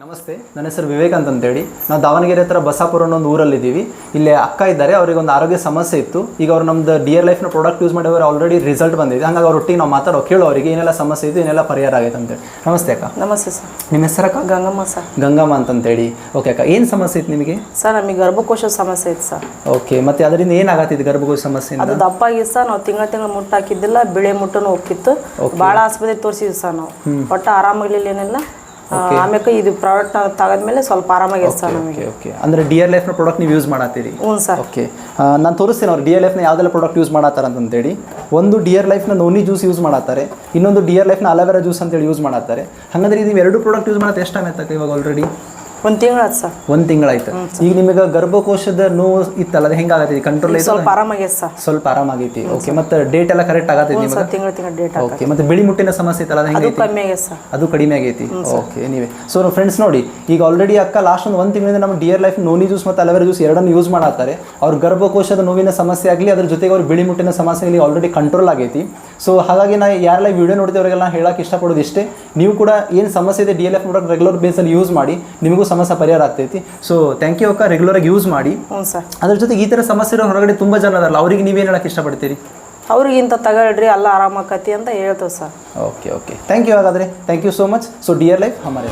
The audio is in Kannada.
ನಮಸ್ತೆ ನನ್ನ ಹೆಸರು ಅಂತ ಅಂತೇಳಿ. ನಾವು ದಾವಣಗೆರೆ ಹತ್ರ ಬಸಾಪುರ ಅನ್ನೋ ಒಂದು ಊರಲ್ಲಿದ್ದೀವಿ. ಇಲ್ಲಿ ಅಕ್ಕ ಇದ್ದಾರೆ ಅವರಿಗೆ ಒಂದು ಆರೋಗ್ಯ ಸಮಸ್ಯೆ ಇತ್ತು. ಈಗ ಅವ್ರು ನಮ್ದು ಡಿಯರ್ ಲೈಫ್ನ ಪ್ರಾಡಕ್ಟ್ ಯೂಸ್ ಮಾಡಿದವರು ಆಲ್ರೆಡಿ ರಿಸಲ್ಟ್ ಬಂದಿದೆ. ಹಂಗಾಗಿ ಅವ್ರ ಒಟ್ಟಿಗೆ ನಾವು ಮಾತಾಡೋ ಕೇಳೋ ಅವರಿಗೆ ಏನೆಲ್ಲ ಸಮಸ್ಯೆ ಇದೆ ಏನೆಲ್ಲ ಪರಿಹಾರ ಆಗೈತೆ ಅಂತೇಳಿ. ನಮಸ್ತೆ ಅಕ್ಕ. ನಮಸ್ತೆ ಸರ್. ನಿಮ್ಮ ಹೆಸರಕ್ಕ ಗಂಗಮ್ಮ ಸರ್. ಗಂಗಮ್ಮ ಅಂತಂತೇಳಿ. ಓಕೆ ಅಕ್ಕ ಏನು ಸಮಸ್ಯೆ ಇತ್ತು ನಿಮಗೆ? ಸರ್ ನಮಗೆ ಗರ್ಭಕೋಶ ಸಮಸ್ಯೆ ಇತ್ತು ಸರ್. ಓಕೆ ಮತ್ತೆ ಅದರಿಂದ ಏನಾಗತ್ತಿದೆ ಗರ್ಭಕೋಶ ಸಮಸ್ಯೆ ಅದು ದಪ್ಪಾಗಿ ಸರ್ ನಾವು ತಿಂಗಳ ತಿಂಗಳ ಮುಟ್ಟಾಕಿದ್ದಿಲ್ಲ ಹಾಕಿದ್ದಿಲ್ಲ ಬಿಳೆ ಮುಟ್ಟನು ಹೋಗ್ತಿತ್ತು. ಭಾಳ ಆಸ್ಪತ್ರೆ ತೋರಿಸಿದ್ವಿ ಸರ್ ನಾವು. ಒಟ್ಟು ಆರಾಮಾಗಿಲ್ಲ ಏನಿಲ್ಲ. ಆಮೇಲೆ ಇದು ಪ್ರಾಡಕ್ಟ್ ತೆಗೆದ್ಮೇಲೆ ಸ್ವಲ್ಪ ಆರಾಮಾಗಿ ಸರ್ ನಮಗೆ. ಓಕೆ ಅಂದ್ರೆ ಡಿಯರ್ ಡಿ ಆರ್ ಲೈಫ್ನ ಪ್ರಾಡಕ್ಟ್ ನೀವು ಯೂಸ್ ಮಾಡತ್ತೀರಿ ಹ್ಞೂ ಸರ್. ಓಕೆ ನಾನು ತೋರಿಸ್ತೀನಿ ಅವ್ರು ಡಿ ಆರ್ ಲೈಫ್ನ ಯಾವುದೆಲ್ಲ ಪ್ರಾಡಕ್ಟ್ ಯೂಸ್ ಮಾಡತ್ತಾರ ಅಂತೇಳಿ ಒಂದು ಡಿಯರ್ ಲೈಫ್ನ ನೋನಿ ಜ್ಯೂಸ್ ಯೂಸ್ ಮಾಡತ್ತಾರೆ ಇನ್ನೊಂದು ಡಿ ಆರ್ ಲೈಫ್ನ ಅಲೋವೆರಾ ಜ್ಯೂಸ್ ಅಂತೇಳಿ ಯೂಸ್ ಮಾಡತ್ತಾರೆ ಹಂಗಂದ್ರೆ ಇದು ಎರಡು ಪ್ರಾಡಕ್ಟ್ ಯೂಸ್ ಮಾಡತ್ತೆ ಎಷ್ಟು ಟೈಮ್ ಆಯ್ತಕ್ಕ ಇವಾಗ ಆಲ್ರೆಡಿ ಒಂದು ತಿಂಗಳಾಯ್ತು ಸರ್. ಒಂದು ತಿಂಗಳಾಯ್ತು ಈಗ ನಿಮಗೆ ಗರ್ಭಕೋಶದ ನೋವು ಇತ್ತಲ್ಲ ಅದು ಹೆಂಗಾಗತ್ತೆ? ಕಂಟ್ರೋಲ್ ಸ್ವಲ್ಪ ಆರಾಮಾಗಿದೆ ಸರ್. ಸ್ವಲ್ಪ ಆರಾಮಾಗೈತಿ ಓಕೆ ಮತ್ತೆ ಡೇಟ್ ಎಲ್ಲ ಕರೆಕ್ಟ್ ಆಗತ್ತೆ ನಿಮಗೆ? ತಿಂಗಳ ತಿಂಗಳ ಡೇಟ್ ಓಕೆ ಮತ್ತೆ ಬಿಳಿ ಮುಟ್ಟಿನ ಸಮಸ್ಯೆ ಇತ್ತಲ್ಲ ಅದು ಕಮ್ಮಿ ಸರ್. ಅದು ಕಡಿಮೆ ಆಗೈತಿ? ಓಕೆ ನೀವೇ ಸೊ ಫ್ರೆಂಡ್ಸ್ ನೋಡಿ ಈಗ ಆಲ್ರೆಡಿ ಅಕ್ಕ ಲಾಸ್ಟ್ ಒಂದು ಒಂದು ತಿಂಗಳಿಂದ ನಮ್ಮ ಡಿಯರ್ ಲೈಫ್ ನೋನಿ ಜ್ಯೂಸ್ ಮತ್ತೆ ಅಲವೆರಾ ಜ್ಯೂಸ್ ಎರಡನ್ನು ಯೂಸ್ ಮಾಡಾತಾರೆ ಅವ್ರ ಗರ್ಭಕೋಶದ ನೋವಿನ ಸಮಸ್ಯೆ ಆಗಲಿ ಅದ್ರ ಜೊತೆಗೆ ಅವ್ರ ಬಿಳಿ ಮುಟ್ಟಿನ ಸಮಸ್ಯೆ ಆಗಲಿ ಆಲ್ರೆಡಿ ಕಂಟ್ರೋಲ್ ಆಗೈತಿ. ಸೊ ಹಾಗಾಗಿ ನಾ ಯಾರೆಲ್ಲ ವಿಡಿಯೋ ನೋಡ್ತೀವಿ ಅವರಿಗೆಲ್ಲ ಹೇಳಕ್ಕೆ ಇಷ್ಟಪಡೋದು ಇಷ್ಟೇ. ನೀವು ಕೂಡ ಏನು ಸಮಸ್ಯೆ ಇದೆ D L F product regular ಬೇಸಲ್ಲಿ use ಮಾಡಿ ನಿಮಗೂ ಸಮಸ್ಯೆ ಪರಿಹಾರ ಆಗ್ತೈತಿ. ಸೊ ಥ್ಯಾಂಕ್ ಯು ಅಕ್ಕ ರೆಗ್ಯುಲರ್ ಆಗಿ ಯೂಸ್ ಮಾಡಿ. ಸರ್ ಅದ್ರ ಜೊತೆಗೆ ಈ ಥರ ಸಮಸ್ಯೆ ಇರೋ ಹೊರಗಡೆ ತುಂಬ ಜನ ಅದಲ್ಲ ಅವ್ರಿಗೆ ನೀವೇನು ಹೇಳಕ್ಕೆ ಇಷ್ಟಪಡ್ತೀರಿ? ಅವ್ರಿಗಿಂತ ತಗೊಳ್ರಿ ಅಲ್ಲ ಆರಾಮಾಕತಿ ಅಂತ ಹೇಳ್ತೇವೆ sir okay okay thank you ಹಾಗಾದರೆ. Thank you so much so dear life ಹಮಾರೆ.